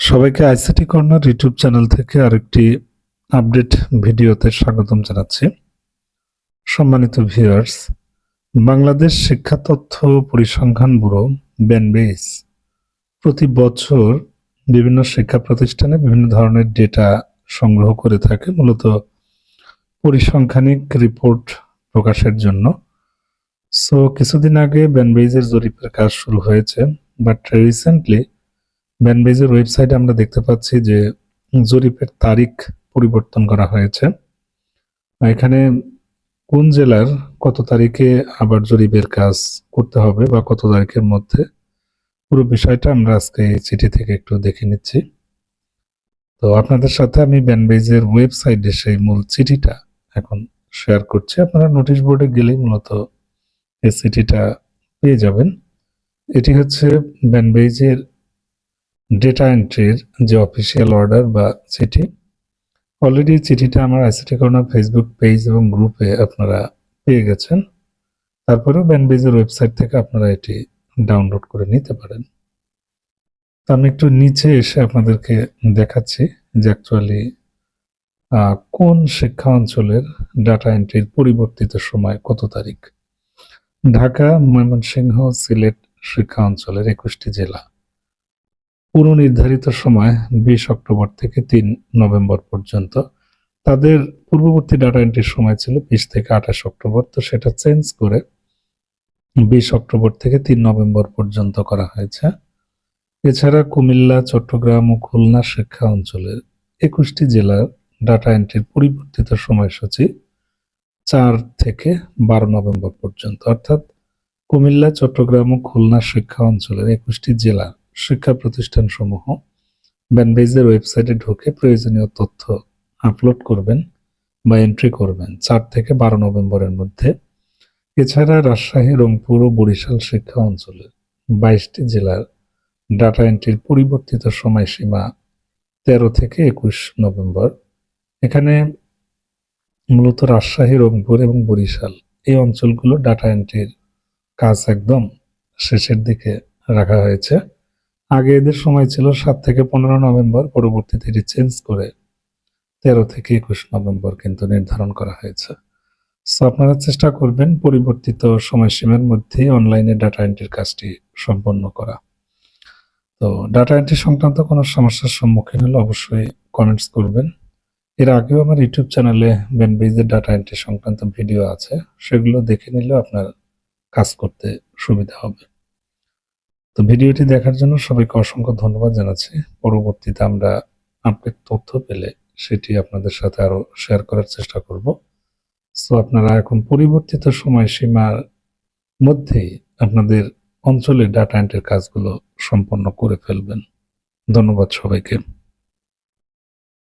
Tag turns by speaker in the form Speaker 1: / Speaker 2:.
Speaker 1: সবাইকে ICT corner YouTube channel থেকে আরেকটি আপডেট ভিডিওতে স্বাগতম জানাচ্ছি। সম্মানিত ভিউয়ার্স, বাংলাদেশ শিক্ষা তথ্য পরিসংখ্যান ব্যুরো ব্যানবেস প্রতি বছর বিভিন্ন শিক্ষা প্রতিষ্ঠানে বিভিন্ন ধরনের ডেটা সংগ্রহ করে থাকে, মূলত পরিসংখ্যানিক রিপোর্ট প্রকাশের জন্য। সো কিছুদিন আগে ব্যানবেজের জরিপের কাজ শুরু হয়েছে বাট রিসেন্টলি ব্যানবেজের ওয়েবসাইটে আমরা দেখতে পাচ্ছি যে জরিপের তারিখ পরিবর্তন করা হয়েছে। এখানে কোন জেলার কত তারিখে আবার জরিপের কাজ করতে হবে বা কত তারিখের মধ্যে? পুরো বিষয়টা আমরা আজকে এই চিঠি থেকে একটু দেখে নিচ্ছি। তো আপনাদের সাথে আমি ব্যানবেজের ওয়েবসাইটে সেই মূল চিঠিটা এখন শেয়ার করছি। আপনারা নোটিশ বোর্ডে গেলেই মূলত এই চিঠিটা পেয়ে যাবেন। এটি হচ্ছে ব্যানবেজের ডেটা এন্ট্রির যে অফিসিয়াল অর্ডার বা চিঠি অলরেডি চিঠিটা আমার আইসিটি কর্নার ফেসবুক পেজ এবং গ্রুপে আপনারা পেয়ে গেছেন। তারপরেও ব্যানবেজের ওয়েবসাইট থেকে আপনারা এটি ডাউনলোড করে নিতে পারেন। তো আমি একটু নিচে এসে আপনাদেরকে দেখাচ্ছি যে অ্যাকচুয়ালি কোন শিক্ষা অঞ্চলের ডাটা এন্ট্রির পরিবর্তিত সময় কত তারিখ? ঢাকা, ময়মনসিংহ, সিলেট শিক্ষা অঞ্চলের একুশটি জেলা। পুরো নির্ধারিত সময় বিশ অক্টোবর থেকে তিন নভেম্বর পর্যন্ত। তাদের পূর্ববর্তী ডাটা এন্ট্রির সময় ছিল বিশ থেকে আঠাশ অক্টোবর, তো সেটা চেঞ্জ করে বিশ অক্টোবর থেকে তিন নভেম্বর পর্যন্ত করা হয়েছে। এছাড়া কুমিল্লা, চট্টগ্রাম ও খুলনা শিক্ষা অঞ্চলের একুশটি জেলার ডাটা এন্ট্রির পরিবর্তিত সময়সূচি চার থেকে বারো নভেম্বর পর্যন্ত। অর্থাৎ কুমিল্লা, চট্টগ্রাম ও খুলনা শিক্ষা অঞ্চলের একুশটি জেলা শিক্ষা প্রতিষ্ঠানসমূহ ব্যানবেজের ওয়েবসাইটে ঢুকে প্রয়োজনীয় তথ্য আপলোড করবেন বা এন্ট্রি করবেন। চার থেকে বারো নভেম্বরের মধ্যে। এছাড়া রাজশাহী, রংপুর ও বরিশাল শিক্ষা অঞ্চলের বাইশটি জেলার ডাটা এন্ট্রির পরিবর্তিত সময়সীমা তেরো থেকে একুশ নভেম্বর। এখানে মূলত রাজশাহী, রংপুর এবং বরিশাল এই অঞ্চলগুলো ডাটা এন্ট্রির কাজ একদম শেষের দিকে রাখা হয়েছে। আগে এদের সময় ছিল সাত থেকে পনেরো নভেম্বর পরবর্তীতে এটি চেঞ্জ করে তেরো থেকে একুশ নভেম্বর কিন্তু নির্ধারণ করা হয়েছে। সো আপনারা চেষ্টা করবেন পরিবর্তিত সময়সীমার মধ্যে অনলাইনে ডাটা এন্ট্রির কাজটি সম্পন্ন করা। তো ডাটা এন্ট্রি সংক্রান্ত কোনো সমস্যার সম্মুখীন হলে অবশ্যই কমেন্টস করবেন। এর আগেও আমার ইউটিউব চ্যানেলে ব্যানবেজের ডাটা এন্ট্রি সংক্রান্ত ভিডিও আছে, সেগুলো দেখে নিলেও আপনার কাজ করতে সুবিধা হবে। তো ভিডিওটি দেখার জন্য সবাইকে অসংখ্য ধন্যবাদ জানাচ্ছি। পরবর্তীতে আমরা আপডেট তথ্য পেলে সেটি আপনাদের সাথে আরও শেয়ার করার চেষ্টা করব। সো আপনারা এখন পরিবর্তিত সময়সীমার মধ্যেই আপনাদের অঞ্চলে ডাটা এন্ট্রির কাজগুলো সম্পন্ন করে ফেলবেন। ধন্যবাদ সবাইকে।